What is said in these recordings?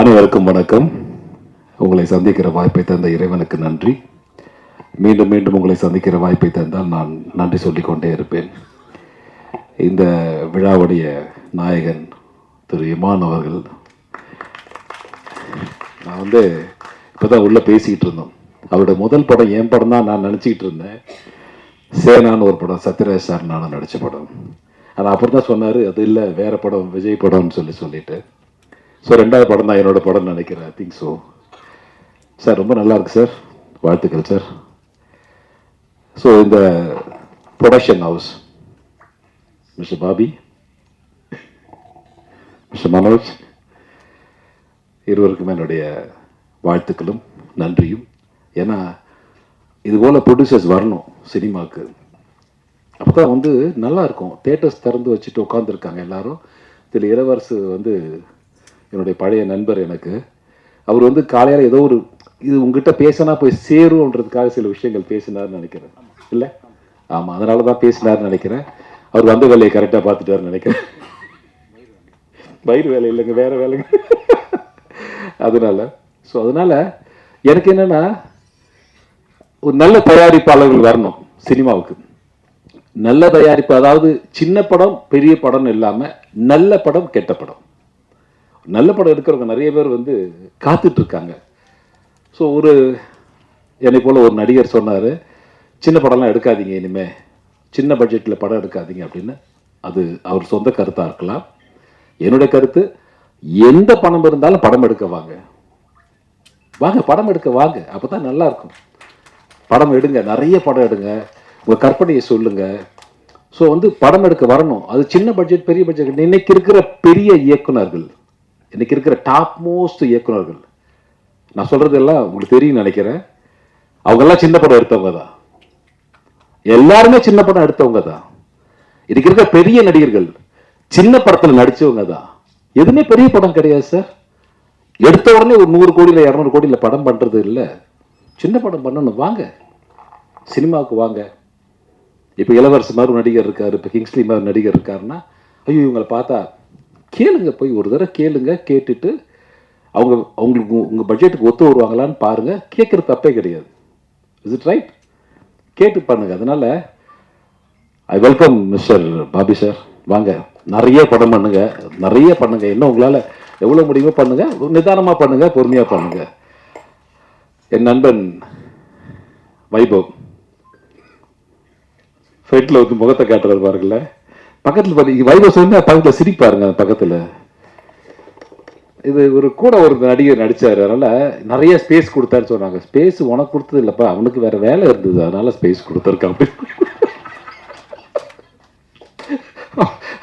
அனைவருக்கும் வணக்கம். உங்களை சந்திக்கிற வாய்ப்பை தந்த இறைவனுக்கு நன்றி. மீண்டும் மீண்டும் உங்களை சந்திக்கிற வாய்ப்பை தந்தால் நான் நன்றி சொல்லிக்கொண்டே இருப்பேன். இந்த விழாவுடைய நாயகன் திரு இமான் அவர்கள் நான் வந்து இப்போதான் உள்ளே பேசிக்கிட்டு இருந்தோம். அவருடைய முதல் படம் என் படம் தான் நான் நினச்சிக்கிட்டு இருந்தேன். சேனான்னு ஒரு படம் சத்யராஜ் சார் நானும் நடித்த படம். ஆனால் அப்புறம் தான் சொன்னார் அது இல்லை வேறு படம் விஜய் படம்னு சொல்லி சொல்லிவிட்டு ஸோ ரெண்டாவது படம் தான் என்னோட படம் நினைக்கிறேன் ஐ திங்க் ஸோ சார் ரொம்ப நல்லா இருக்கு சார் வாழ்த்துக்கள் சார் ஸோ இந்த production house mister Bobby mister Manoj இருவருக்கும் என்னுடைய வாழ்த்துக்களும் நன்றியும். ஏன்னா இது போல் ப்ரொடியூசர்ஸ் வரணும் சினிமாவுக்கு அப்போ தான் வந்து நல்லாயிருக்கும் தேட்டர்ஸ் திறந்து வச்சுட்டு உட்காந்துருக்காங்க எல்லாரும். இதில் இளவரசு வந்து என்னுடைய பழைய நண்பர் எனக்கு. அவர் வந்து காலையில் ஏதோ ஒரு இது உங்ககிட்ட பேசினா போய் சேரும்ன்றதுக்காக சில விஷயங்கள் பேசினார்னு நினைக்கிறேன். இல்லை? ஆமாம் அதனால தான் பேசினார்னு நினைக்கிறேன். அவர் வந்த வேலையை கரெக்டாக பார்த்துட்டாருன்னு நினைக்கிறேன். வயிறு வேலை இல்லைங்க வேற வேலைங்க அதனால ஸோ அதனால எனக்கு என்னன்னா ஒரு நல்ல தயாரிப்பாளர்கள் வரணும் சினிமாவுக்கு. நல்ல தயாரிப்பு அதாவது சின்ன படம் பெரிய படம் இல்லாம நல்ல படம் கெட்ட படம். நல்ல படம் எடுக்கிறவங்க நிறைய பேர் வந்து காத்துட்டு இருக்காங்க ஸோ ஒரு என்னை போல ஒரு நடிகர் சொன்னார் சின்ன படம்லாம் எடுக்காதீங்க இனிமே. சின்ன பட்ஜெட்டில் படம் எடுக்காதீங்க அப்படின்னு. அது அவர் சொந்த கருத்தாக இருக்கலாம். என்னுடைய கருத்து எந்த பணம் இருந்தாலும் படம் எடுக்க வாங்க. வாங்க படம் எடுக்க வாங்க. அப்போ தான் நல்லா இருக்கும். படம் எடுங்க நிறைய படம் எடுங்க. உங்கள் கற்பனையை சொல்லுங்கள் ஸோ வந்து படம் எடுக்க வரணும். அது சின்ன பட்ஜெட் பெரிய பட்ஜெட் இன்னைக்கு இருக்கிற பெரிய இயக்குனர்கள் இன்னைக்கு இருக்கிற டாப் மோஸ்ட் இயக்குநர்கள். நான் சொல்றது எல்லாம் உங்களுக்கு தெரியும் நினைக்கிறேன். அவங்கெல்லாம் சின்ன படம் எடுத்தவங்க தான். எல்லாருமே சின்ன படம் எடுத்தவங்க தான். இதுக்கு இருக்கிற பெரிய நடிகர்கள் சின்ன படத்துல நடித்தவங்க தான். எதுவுமே பெரிய படம் கிடையாது சார் எடுத்த உடனே ஒரு நூறு கோடியில் இரநூறு கோடியில் படம் பண்றது இல்லை. சின்ன படம் பண்ணணும். வாங்க. சினிமாவுக்கு வாங்க. இப்போ இளவரசு மாதிரி நடிகர் இருக்காரு. இப்போ கிங்ஸ்லி மாதிரி நடிகர் இருக்காருன்னா ஐயோ இவங்களை பார்த்தா கேளுங்க போய் ஒரு தடவை கேளுங்க கேட்டுட்டு அவங்க அவங்களுக்கு உங்கள் பட்ஜெட்டுக்கு ஒத்து வருவாங்களான்னு பாருங்கள் கேட்குற தப்பே கிடையாது. இஸ் இட் ரைட் கேட்டு பண்ணுங்க அதனால் I welcome mister Bobby sir வாங்க நிறைய படம் பண்ணுங்க. நிறைய பண்ணுங்க. என்ன உங்களால் எவ்வளோ முடியுமோ பண்ணுங்க. நிதானமாக பண்ணுங்க பொறுமையாக பண்ணுங்க. என் நண்பன் வைபவ் ஃபைட்டில் வந்து முகத்தை காட்டுறது பாருங்களேன். பக்கத்தில் பாருங்க வைபவ் சொன்னா பக்கத்தில் சிரிப்பாருங்க பக்கத்தில். இது ஒரு கூட ஒரு நடிகர் நடித்தார் அதனால் நிறைய ஸ்பேஸ் கொடுத்தாருன்னு சொன்னாங்க. ஸ்பேஸ் உனக்கு கொடுத்தது இல்லைப்பா அவனுக்கு வேற வேலை இருந்தது அதனால ஸ்பேஸ் கொடுத்துருக்கான்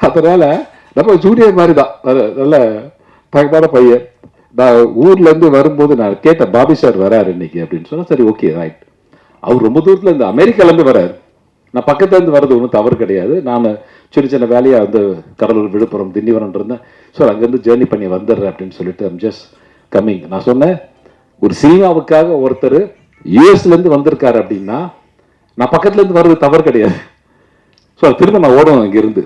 அதனால் அதனால நம்ம ஜூனியர் மாதிரி தான் நல்ல- நல்ல பையன். நான் ஊர்ல இருந்து வரும்போது நான் கேட்டேன் பாபி சார் வராரு இன்னைக்கு அப்படின்னு சொன்னால் சரி ஓகே ரைட் அவர் ரொம்ப தூரத்தில் இந்த அமெரிக்காலேருந்து வராரு. நான் பக்கத்துல இருந்து வர்றது ஒன்றும் தவறு கிடையாது. நான் சின்ன சின்ன வேலையாக வந்து கடலூர் விழுப்புரம் திண்டிவனம் இருந்தேன். ஸோ அங்கேருந்து ஜேர்னி பண்ணி வந்துடுறேன் அப்படின்னு சொல்லிட்டு ஐம் ஜஸ்ட் கம்மிங் நான் சொன்னேன் ஒரு சினிமாவுக்காக ஒருத்தர் யூஎஸ்லேருந்து வந்திருக்காரு அப்படின்னா நான் பக்கத்துல இருந்து வர்றது தவறு கிடையாது. ஸோ திரும்ப நான் ஓடணும் இங்கிருந்து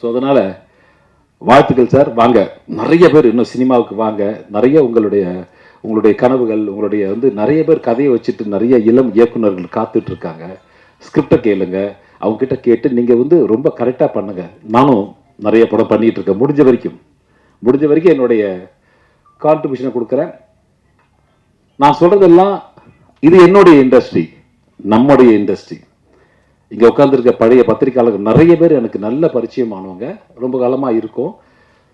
ஸோ அதனால வாழ்த்துக்கள் சார். வாங்க நிறைய பேர் இன்னும் சினிமாவுக்கு வாங்க. நிறைய உங்களுடைய உங்களுடைய கனவுகள் உங்களுடைய வந்து நிறைய பேர் கதையை வச்சுட்டு நிறைய இளம் இயக்குனர்கள் காத்துட்டு இருக்காங்க. ஸ்கிரிப்டை கேளுங்க. அவங்ககிட்ட கேட்டு நீங்க வந்து ரொம்ப கரெக்டாக பண்ணுங்க. நானும் நிறைய படம் பண்ணிட்டு இருக்கேன். முடிஞ்ச வரைக்கும். முடிஞ்ச வரைக்கும் என்னுடைய கான்ட்ரிபியூஷனை கொடுக்குறேன். நான் சொல்றதெல்லாம் இது என்னுடைய இண்டஸ்ட்ரி நம்முடைய இண்டஸ்ட்ரி இங்கே உட்காந்துருக்க பழைய பத்திரிக்கையாளர்கள் நிறைய பேர் எனக்கு நல்ல பரிச்சயமானவங்க ரொம்ப காலமாக இருக்கும்.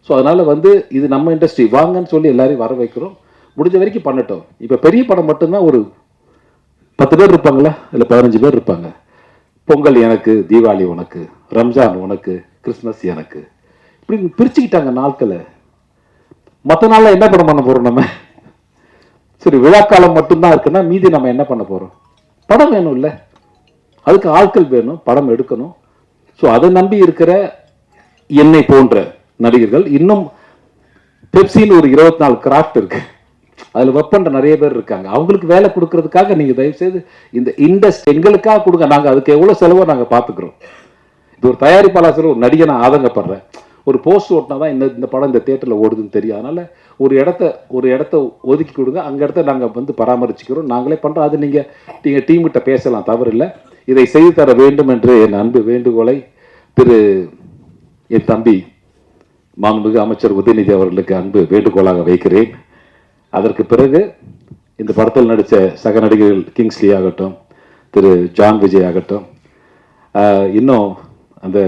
ஸோ அதனால் வந்து இது நம்ம இண்டஸ்ட்ரி வாங்கன்னு சொல்லி எல்லாரையும் வர வைக்கிறோம் முடிஞ்ச வரைக்கும் பண்ணட்டும். இப்போ பெரிய படம் மட்டும்தான் ஒரு பத்து பேர் இருப்பாங்களா இல்லை பதினஞ்சு பேர் இருப்பாங்க. பொங்கல் எனக்கு தீபாவளி உனக்கு ரம்ஜான் உனக்கு கிறிஸ்மஸ் எனக்கு. இப்படி பிரிச்சுக்கிட்டாங்க நாட்களை. மற்ற நாளில் என்ன படம் பண்ண போகிறோம் நம்ம? சரி விழாக்காலம் மட்டும்தான் இருக்குன்னா மீதி நம்ம என்ன பண்ண போகிறோம் படம் வேணும்ல. அதுக்கு ஆட்கள் வேணும் படம் எடுக்கணும். ஸோ அதை நம்பி இருக்கிற என்னை போன்ற நடிகர்கள் இன்னும் பெப்சின்னு ஒரு இருபத்தி நாலு கிராஃப்ட் இருக்கு. அதில் ஒர்க் நிறைய பேர் இருக்காங்க. அவங்களுக்கு வேலை கொடுக்கறதுக்காக நீங்க தயவு செய்து இந்த இண்டஸ்ட் எங்களுக்காக கொடுங்க. நாங்க அதுக்கு எவ்வளவு செலவோ நாங்க பாத்துக்கிறோம். இது ஒரு தயாரிப்பாளர் சொல்ல ஒரு நடிகை நான் ஆதங்கப்படுறேன். ஒரு போஸ்ட் ஓட்டினா தான் இந்த இந்த படம் இந்த தேட்டரில் ஓடுதுன்னு தெரியும். அதனால் ஒரு இடத்த ஒரு இடத்த ஒதுக்கி கொடுங்க. அங்கே இடத்த நாங்கள் வந்து பராமரிச்சுக்கிறோம். நாங்களே பண்ணுறோம் அது நீங்கள் நீங்கள் டீம்கிட்ட பேசலாம். தவறில்லை. இதை செய்து தர வேண்டும் என்று என் அன்பு வேண்டுகோளை திரு என் தம்பி மாண்புமிகு அமைச்சர் உதயநிதி அவர்களுக்கு அன்பு வேண்டுகோளாக வைக்கிறேன். அதற்கு பிறகு இந்த படத்தில் நடித்த சக நடிகர்கள் கிங்ஸ்லி ஆகட்டும் திரு ஜான் விஜய் ஆகட்டும் இன்னும் அந்த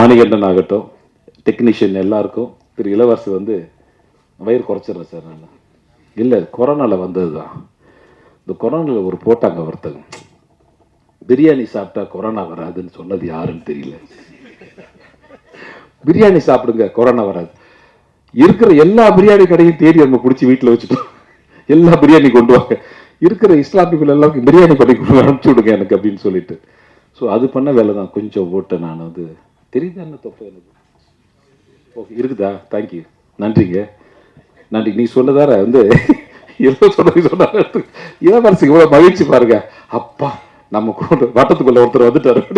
மணிகண்டன் ஆகட்டும் டெக்னீஷியன் எல்லாருக்கும் திரு இளவரசு வந்து வயிறு குறைச்சிடுறேன் சார் நான் இல்லை கொரோனாவில் வந்தது தான் இந்த கொரோனாவில் ஒரு போட்டாங்க ஒருத்தங்க. பிரியாணி சாப்பிட்டா கொரோனா வராதுன்னு சொன்னது யாருன்னு தெரியல. பிரியாணி சாப்பிடுங்க கொரோனா வராது. இருக்கிற எல்லா பிரியாணி கடையும் தேடி நம்ம பிடிச்சி வீட்டில் வச்சுட்டோம் எல்லா பிரியாணி கொண்டு வாங்க. இருக்கிற இஸ்லாமியர்கள் எல்லாருக்கும் பிரியாணி பண்ணி கொண்டு அனுப்பிச்சி அனுப்பிச்சு விடுங்க எனக்கு அப்படின்னு சொல்லிட்டு. ஸோ அது பண்ண வேலை தான். கொஞ்சம் ஓட்ட நான் வந்து தெரியுதா என்ன தப்பு எனக்கு? ஓகே இருக்குதா? தேங்க்யூ நன்றிங்க. நன்றி. நீ சொன்னதார வந்து ஏதோ சொன்னது சொன்னாரு. மனசுக்கு இவ்வளோ மகிழ்ச்சி பாருங்க. அப்பா நம்ம கூட வட்டத்துக்குள்ள ஒருத்தர் வந்துட்டாரு.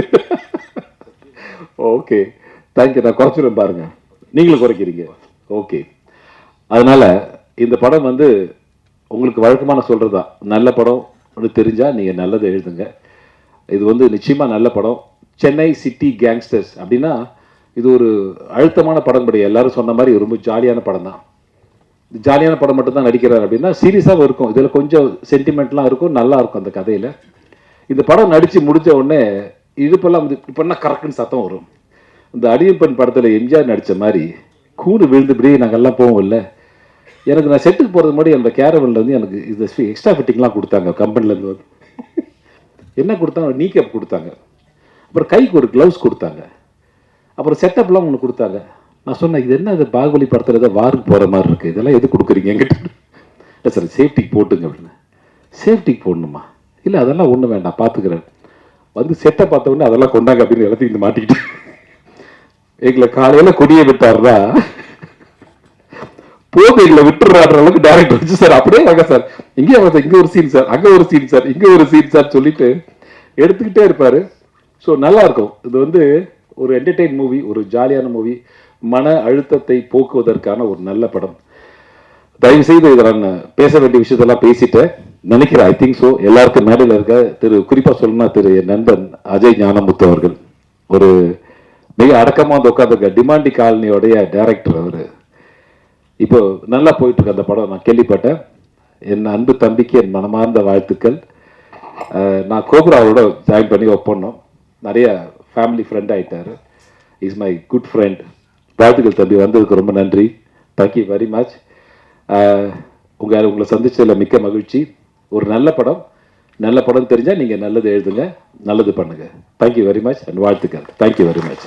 ஓகே தேங்க்யூ நான் குறைச்சிடும் பாருங்க. நீங்களும் குறைக்கிறீங்க. ஓகே அதனால் இந்த படம் வந்து உங்களுக்கு வழக்கமான தான் நல்ல படம் தெரிஞ்சால் நீங்கள் நீங்க நல்லதை எழுதுங்க. இது வந்து நிச்சயமாக நல்ல படம். சென்னை சிட்டி கேங்ஸ்டர்ஸ் அப்படின்னா இது ஒரு அழுத்தமான படம் கிடையாது எல்லாரும் சொன்ன மாதிரி ரொம்ப ஜாலியான படம் தான். ஜாலியான படம் மட்டும்தான் நடிக்கிறார் அப்படின்னா சீரியஸாகவும் இருக்கும். இதில் கொஞ்சம் சென்டிமெண்ட்லாம் இருக்கும். நல்லா இருக்கும் அந்த கதையில். இந்த படம் நடித்து முடிஞ்ச உடனே இடுப்பெல்லாம் வந்து இப்போ என்ன கரெக்டுன்னு சத்தம் வரும். இந்த அடியப்பன் படத்தில் எம்ஜிஆர் நடித்த மாதிரி கூடு விழுந்துபடியே நாங்கள் எல்லாம் போவோம்ல எனக்கு நான் செட்டுக்கு போகிறது முன்னாடி அந்த கேரவன்லேருந்து எனக்கு இது எக்ஸ்ட்ரா ஃபிட்டிங்லாம் கொடுத்தாங்க கம்பெனிலேருந்து வந்து. என்ன கொடுத்தாங்க? நீ கேப் கொடுத்தாங்க. அப்புறம் கைக்கு ஒரு க்ளவுஸ் கொடுத்தாங்க. அப்புறம் செட்டப்லாம் ஒன்று கொடுத்தாங்க. நான் சொன்னேன் இது என்ன இது பாகுபலி படத்தில் ஏதோ வாருக்கு போகிற மாதிரி இருக்குது இதெல்லாம் எது கொடுக்குறீங்க என்கிட்ட? இல்லை சார் சேஃப்டிக்கு போட்டுங்க அப்படின்னு. சேஃப்டிக்கு போடணுமா? இல்லை அதெல்லாம் ஒன்றும் வேண்டாம் பார்த்துக்கிறேன் வந்து செட்டை பார்த்த உடனே அதெல்லாம் கொண்டாங்க அப்படின்னு எல்லாத்தையும் இந்த மாட்டிக்கிட்டு எங்களை காலையில் கொடியை விட்டாருன்னா போது எங்களை விட்டுறாடுற அளவுக்கு டேரக்டர் வச்சு சார் அப்படியே வாங்க சார் இங்கே வாங்க சார் இங்கே ஒரு சீன் சார் அங்கே ஒரு சீன் சார் இங்கே ஒரு சீன் சார் சொல்லிட்டு எடுத்துக்கிட்டே இருப்பாரு. ஸோ நல்லா இருக்கும். இது வந்து ஒரு என்டர்டெயின் மூவி ஒரு ஜாலியான மூவி மன அழுத்தத்தை போக்குவதற்கான ஒரு நல்ல படம். தயவு செய்து இதை நான் பேச வேண்டிய விஷயத்தெல்லாம் பேசிட்டேன். நினைக்கிறேன் ஐ திங்க் ஸோ எல்லாருக்கும் மேடையில் இருக்க திரு குறிப்பாக சொல்லணும்னா திரு என் நண்பன் அஜய் ஞானமுத்து அவர்கள். ஒரு மிக அடக்கமாக வந்து உட்காந்துருக்க டிமாண்டி காலனியோடைய டைரக்டர் அவர். இப்போ நல்லா போயிட்டுருக்கு அந்த படம். நான் கேள்விப்பட்டேன். என் அன்பு தம்பிக்கு என் மனமார்ந்த வாழ்த்துக்கள். நான் கோப்ராவோட ஜாயின் பண்ணி ஒர்க் பண்ணோம் நிறைய ஃபேமிலி ஃப்ரெண்ட் ஆகிட்டார் இஸ் மை குட் ஃப்ரெண்ட் வாழ்த்துக்கள் தம்பி வந்ததுக்கு ரொம்ப நன்றி. தேங்க்யூ வெரி மச் உங்கள் உங்களை சந்தித்ததில் மிக்க மகிழ்ச்சி. ஒரு நல்ல படம். நல்ல படம் தெரிஞ்சால் நீங்கள் நல்லது எழுதுங்க. நல்லது பண்ணுங்கள் thank you very much and வாழ்த்துக்கள். Thank you very much